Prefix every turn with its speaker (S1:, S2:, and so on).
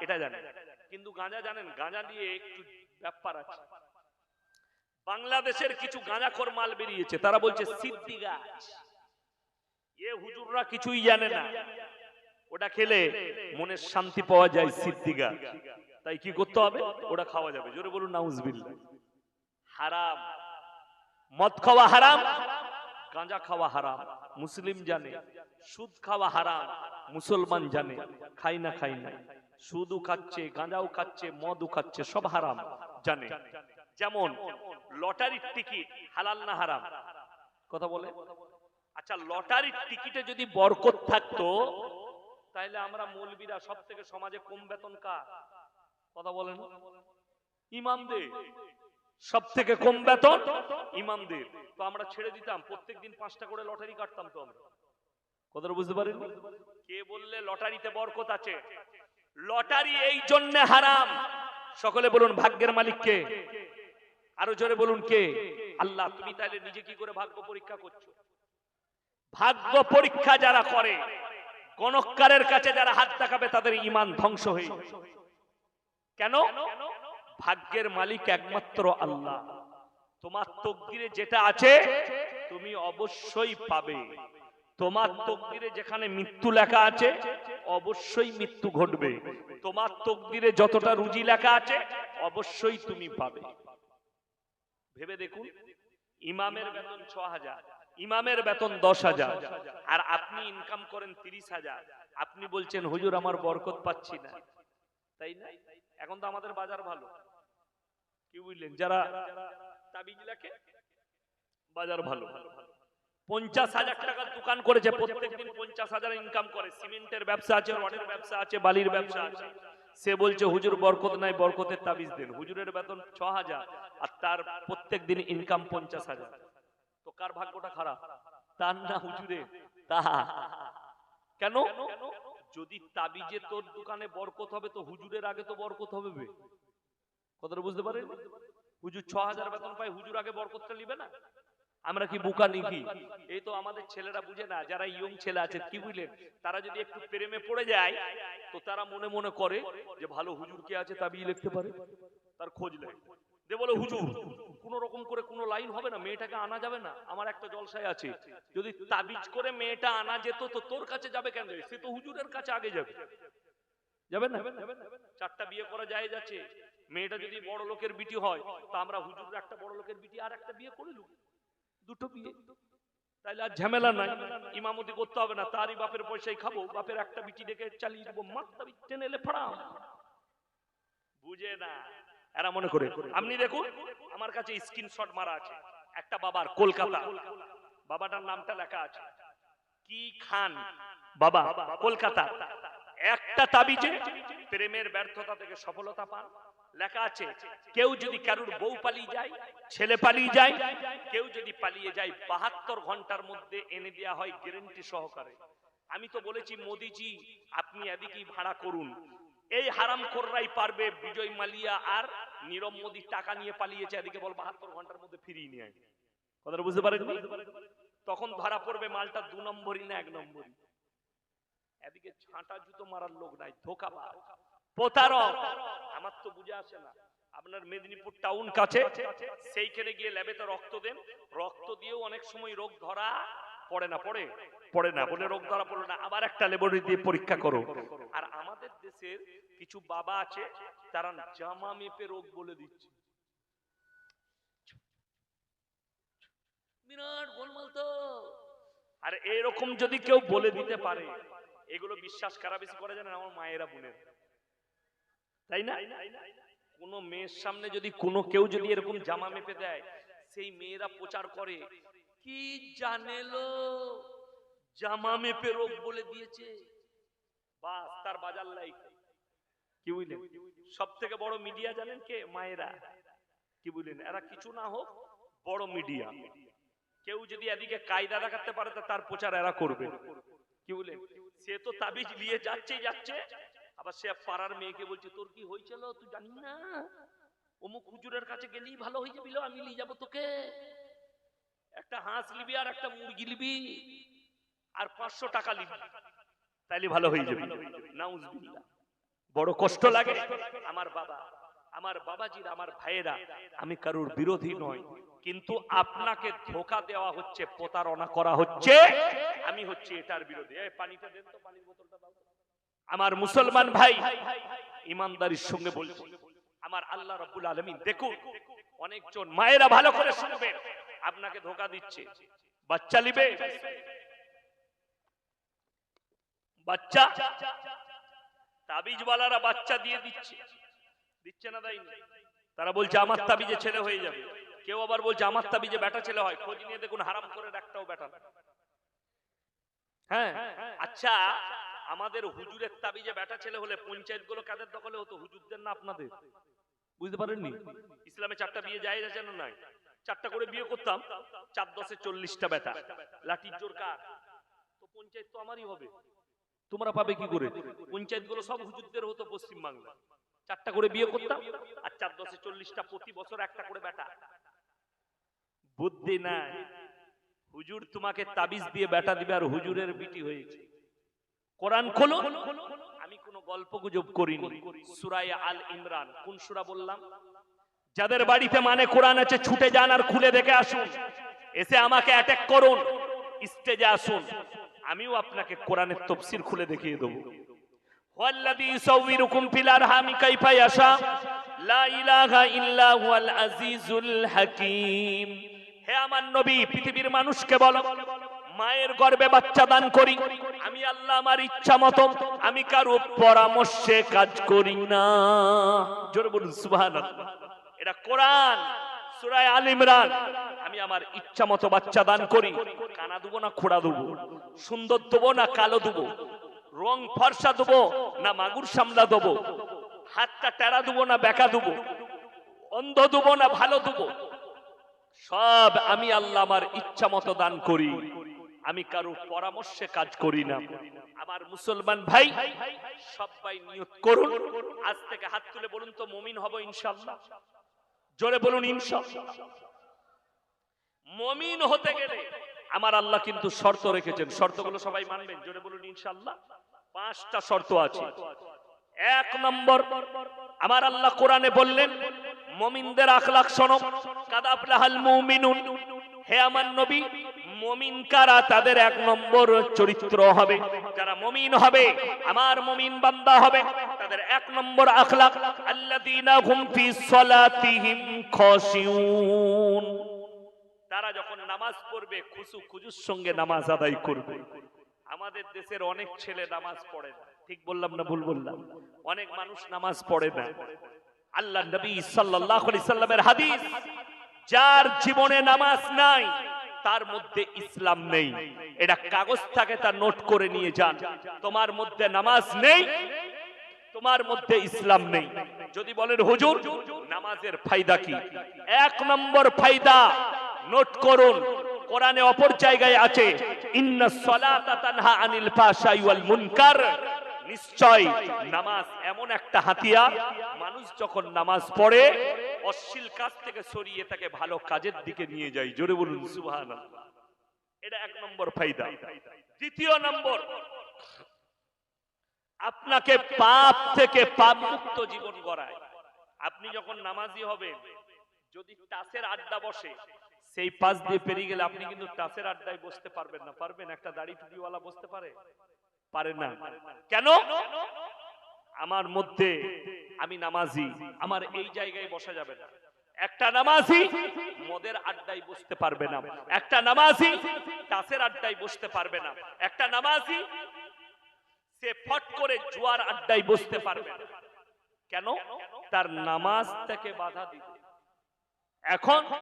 S1: এটা জানেন। কিন্তু গাঁজা জানেন, গাঁজা নিয়ে একটু ব্যাপার আছে। বাংলাদেশের কিছু গাঁজাখোর মাল বেরিয়েছে, তারা বলছে সিদ্ধি গাছ। এ হুজুররা কিছুই জানে না। ওটা খেলে মনের শান্তি পাওয়া যায় সিদ্ধি গাছ। তাই কি করতে হবে? ওটা খাওয়া যাবে। জোরে বলুন, নাউজবিল্লাহ। হারাম। মদ খাওয়া হারাম, গাঁজা খাওয়া হারাম। মুসলিম জানে, সুদ খাওয়া হারাম, মুসলমান জানে, খাই না খাই না। সুদও খাচ্ছে, গাঁজাও খাচ্ছে, মদও খাচ্ছে, সব হারাম, জানে। যেমন লটারির টিকিট হালাল না হারাম? কথা বলে। আচ্ছা লটারির টিকিটে যদি বরকত থাকতো তাহলে আমরা মৌলবীরা সব থেকে সমাজে কম বেতন কার? কথা বলেন। ইমামদের সব থেকে কম বেতন ইমামদের। তো আমরা ছেড়ে দিতাম, প্রত্যেকদিন পাঁচটা করে লটারি কাটতাম তো আমরা। কথাটা বুঝতে পারেন কে বললে লটারিতে বরকত আছে? লটারি এই জন্য হারাম। সকলে বলুন, ভাগ্যের মালিক কে? আরও জোরে বলুন, কে? আল্লাহ, তুমি তাহলে নিজে কি করে ভাগ্য পরীক্ষা করছ? ভাগ্য পরীক্ষা যারা করে গণকারের কাছে যারা হাত দেখাবে তাদের ইমান ধ্বংস হয়ে। কেন? ভাগ্যের মালিক একমাত্র আল্লাহ। তোমার তকদিরে যেটা আছে, তুমি অবশ্যই পাবে। তোমার তকদিরে যেখানে মৃত্যু লেখা আছে অবশ্যই মৃত্যু ঘটবে। তোমার তকদিরে যতটা রুজি লেখা আছে, অবশ্যই তুমি পাবে। ভেবে দেখুন, ইমামের বেতন ছ হাজার ইমামের বেতন দশ হাজার আর আপনি ইনকাম করেন তিরিশ হাজার আপনি বলছেন, হুজুর, আমার বরকত পাচ্ছি না। তাই না? এখন তো আমাদের বাজার ভালো। কি বুঝলেন? যারা তাবিজ বাজার ভালো। পঞ্চাশ হাজার টাকার দোকান করেছে, প্রত্যেকদিন পঞ্চাশ হাজার ইনকাম করে। সিমেন্টের ব্যবসা আছে, রডের ব্যবসা আছে, বালির ব্যবসা আছে। সে বলছে, হুজুর, বরকত নাই, বরকতের তাবিজ দেন। হুজুরের বেতন ছ হাজার, আর তার প্রত্যেক দিন ইনকাম পঞ্চাশ হাজার। তো কার ভাগ্যটা খারাপ? তার না হুজুরে, তা। কেন? যদি তাবিজে তোর দোকানে বরকত হবে, তো হুজুরের আগে তো বরকত হবে। কথাটা বুঝতে পারেন হুজুর ছ হাজার বেতন পায়, হুজুর আগে বরকতটা নিবে না? আমরা কি বুকা নিকি? এই তো আমাদের ছেলেরা বুঝে না যারা ইয়ং ছেলে আছে কি বুঝলেন? তারা যদি একটু প্রেমে পড়ে যায় তো তারা মনে মনে করে যে ভালো হুজুর কে আছে তাবিজ লিখতে পারে। তার খোঁজ নেয়। দে বলে হুজুর কোন রকম করে কোনো লাইন হবে না মেয়েটাকে আনা যাবে না আমার একটা জলসায় আছে। যদি তাবিজ করে মেয়েটা আনা যেত তো তোর কাছে যাবে কেন সে তো হুজুরের কাছে আগে যাবে। যাবে না? চারটা বিয়ে করা যায় যাচ্ছে মেয়েটা যদি বড় লোকের বিটি হয় তা আমরা হুজুর একটা বড় লোকের বিটি আর একটা বিয়ে করে লুক দুটো বিয়ে। তাইলে আর ঝামেলা নাই। ইমামতি করতে হবে না। তারই বাপের খাব। বাপের একটা বিটি চালিয়ে মাত্রা টেনে এলে বুঝে না? এরা মনে করে, আপনি দেখুন, আমার কাছে স্ক্রিনশট মারা আছে। একটা বাবার কলকাতা। বাবাটার নামটা লেখা আছে। কি খান? বাবা, কলকাতা। একটা তাবিজে প্রেমের ব্যর্থতা থেকে সফলতা পান। লেখা আছে, কেউ যদি কারুর বউ পালিয়ে যায়, ছেলে পালিয়ে যায়, কেউ যদি পালিয়ে যায়, বাহাত্তর ঘণ্টার মধ্যে এনে দেওয়া হয় গ্যারেন্টি সহকারে। আমি তো বলেছি, মোদিজি, আপনি এদিকেই ভাড়া করুন। এই হারাম কররাই পারবে বিজয় মালিয়া আর নীরব মোদী টাকা নিয়ে পালিয়েছে, এদিকে বল বাহাত্তর ঘণ্টার মধ্যে ফিরিয়ে নিয়ে। কথাটা বুঝতে পারেন তখন ধরা পড়বে মালটা দু নম্বরই না এক নম্বরই। এদিকে ছাঁটা জুতো মারার লোক নাই ধোকাবাজ প্রতারক। আমার তো বুঝে আসে না। আপনার মেদিনীপুর টাউন কাছে সেইখানে গিয়ে ল্যাবেতে রক্ত দেন। রক্ত দিয়েও অনেক সময় রোগ ধরা পড়ে না পড়ে পড়ে না। বলে রোগ ধরা পড়ে না। আবার একটা ল্যাবরেটরি দিয়ে পরীক্ষা করো। আর আমাদের দেশের কিছু বাবা আছে তারা জামা মেপে রোগ বলে দিচ্ছে। বিরাট গোলমাল তো। আর এরকম যদি কেউ বলে দিতে পারে এগুলো বিশ্বাস কারা বেশি করে জানেন আমার মায়েরা বোনের। তাই না? কোন মেয়ের সামনে যদি কোনো কেউ যদি এরকম জামা মেপে দেয়, সেই মেয়েরা প্রচার করে, কি জানেলো জামা মেপে রোগ বলে দিয়েছে। বাস, তার বাজার লাইক। কি বুঝলেন? সব থেকে বড় মিডিয়া জানেন কে? মায়েরা। কি বুঝলেন? এরা কিছু না হোক, বড় মিডিয়া। কেউ যদি এদিকে কায়দা দেখাতে পারে তার প্রচার এরা করবে। কি বলে সে তো তাবিজ নিয়ে যাচ্ছে যাচ্ছে। আবার সে পাড়ার মেয়েকে বলছে, তোর কি হয়েছিল তুই জানি না? অমুক হুজুরের কাছে গেলেই ভালো হয়ে যাবিল আমি নিয়ে যাব তোকে। একটা হাঁস নিবি আর একটা মুরগি নিবি আর পাঁচশো টাকা নিবি। তাইলে ভালো হয়ে যাবে। নাউজবিল্লাহ। বড় কষ্ট লাগে আমার বাবা। আমার বাবাজির, আমার ভাইয়েরা, আমি কারুর বিরোধী নয় কিন্তু আপনাকে ধোকা দেওয়া হচ্ছে, প্রতারণা করা হচ্ছে। আমি হচ্ছে এটার বিরোধী। পানিটা দেন তো, পানির বোতলটা দাও। আমার মুসলমান ভাই ইমানদারির সঙ্গে বলছি, আমার আল্লাহ রব্বুল আলমিন, দেখুন, অনেকজন মায়েরা ভালো করে শুনবেন আপনাকে ধোকা দিচ্ছে, বাচ্চা লিবে বাচ্চা, তাবিজওয়ালারা বাচ্চা দিয়ে দিচ্ছে দিচ্ছে না দেয়নি, তারা বলছে, আমার তাবিজে ছেলে হয়ে যাবে কেউ আবার বলছে, আমার তাবিজে বেটা ছেলে হয়, খোঁজ নিয়ে দেখুন, হারাম করে একটাও বেটা। হ্যাঁ আচ্ছা আমাদের হুজুরের তাবিজে বেটা ছেলে হলে পঞ্চায়েতগুলো কাদের দখলে হতো? হুজুরদের না আপনাদের? বুঝতে পারেননি? ইসলামে চারটা বিয়ে যায় আছে না নাই? চারটা করে বিয়ে করতাম, চার দশে চল্লিশটা বেটা লাঠির জোর কার? তো পঞ্চায়েত তো আমারই হবে। তোমরা পাবে কি করে? পঞ্চায়েতগুলো সব হুজুরদের হতো পশ্চিম বাংলা চারটা করে বিয়ে করতাম, আর চার দশে চল্লিশটা প্রতি বছর একটা করে বেটা বুদ্ধি নাই। হুজুর তোমাকে তাবিজ দিয়ে বেটা দিবে আর হুজুরের বিটি হয়েছে। কোরআন খোলো। আমি কোন গল্প গুজব করিনি। সুরায় আল ইমরান। কোন সুরা বললাম? যাদের বাড়িতে মানে কোরআন আছে, ছুটে যান আর খুলে দেখে আসুন। এসে আমাকে অ্যাটাক করুন। স্টেজে আসুন। আমিও আপনাকে কোরআনের তফসির খুলে দেখিয়ে দেব। ওয়াল্লাযী ইউসাউউরুকুম ফিল আরহামি কাইফা ইয়াশা। লা ইলাহা ইল্লা হুয়াল আজিজুল হাকীম। হে আমার নবী, পৃথিবীর মানুষকে বলো। মায়ের গর্ভে বাচ্চা দান করি। আমি আল্লাহ আমার ইচ্ছা মতো, আমি কারও পরামর্শে কাজ করি না। জোরে বলুন, সুবহানাল্লাহ। এটা কোরআন সূরায়ে আল আমি আমার ইচ্ছা মতো বাচ্চা দান করি। কানা দেবো না খোড়া দেবো সুন্দর দেবো না কালো দেবো রং ফর্সা দেবো না মাগুর সামলা দেবো হাতটা টেরা দেবো না বেকা দেবো অন্ধ দেবো না ভালো দেবো সব আমি আল্লাহ আমার ইচ্ছা মতো দান করি। আমি কারও পরামর্শে কাজ করি না। আমার মুসলমান ভাই, সবাই নিয়ত করুন। আজ থেকে হাত তুলে বলুন তো মমিন হব ইনশাল্লাহ জোরে বলুন ইনশাল্লাহ মমিন হতে গেলে আমার আল্লাহ কিন্তু শর্ত রেখেছেন। শর্তগুলো সবাই মানবেন। জোরে বলুন ইনশাল্লাহ পাঁচটা শর্ত আছে। এক নম্বর, আমার আল্লাহ কোরআনে বললেন, মমিনদের আখলাক শোনো। কাদাফলাহাল মুমিনুন। হে আমার নবী মমিন কারা তাদের এক নম্বর চরিত্র হবে। যারা মমিন হবে, আমার মমিন বান্দা হবে, তাদের এক নম্বর আখলাক। আল্লাযীনা হুম সলাতিহিম খাশিউন। তারা যখন নামাজ পড়বে খুশু খুজুর সঙ্গে নামাজ আদায় করবে। আমাদের দেশের অনেক ছেলে নামাজ পড়ে না। ঠিক বললাম না ভুল বললাম? অনেক মানুষ নামাজ পড়ে না। আল্লাহ নবী সাল্লাল্লাহু আলাইহি সাল্লামের হাদিস, যার জীবনে নামাজ নাই তার মধ্যে ইসলাম নেই। এটা কাগজ থাকে, তা নোট করে নিয়ে যান। তোমার মধ্যে নামাজ নেই, তোমার মধ্যে ইসলাম নেই। যদি বলেন, হুজুর, নামাজের ফায়দা কি? এক নম্বর ফায়দা, নোট করুন, কোরআনে অপর জায়গায় আছে, ইন্না সলাতা তানহা আনিল ফাহশাই ওয়াল মুনকার। নিশ্চয় নামাজ এমন একটা হাতিয়ার, মানুষ যখন নামাজ পড়ে, অশ্লীল কাজ থেকে সরিয়ে তাকে ভালো কাজের দিকে নিয়ে যায়। জোরে বলুন, সুবহানাল্লাহ। এটা এক নম্বর ফায়দা। দ্বিতীয় নম্বর, আপনাকে পাপ থেকে পাপ মুক্ত জীবন গড়ায়। আপনি যখন নামাজি হবেন, যদি টাসের আড্ডা বসে, সেই পাশ দিয়ে পেরিয়ে গেলে আপনি কিন্তু টাসের আড্ডায় বসতে পারবেন না। পারবেন একটা দাড়ি টুপিওয়ালা বসতে পারে? পারে না। কেন? আমার মধ্যে আমি নামাজি আমার এই জায়গায় বসা যাবে না। একটা নামাজি মদের আড্ডায় বসতে পারবে না। একটা নামাজি টাসের আড্ডায় বসতে পারবে না। একটা নামাজি সে ফট করে জুয়ার আড্ডায় বসতে পারবে না। কেন? তার নামাজ থেকে বাধা দিবে। এখন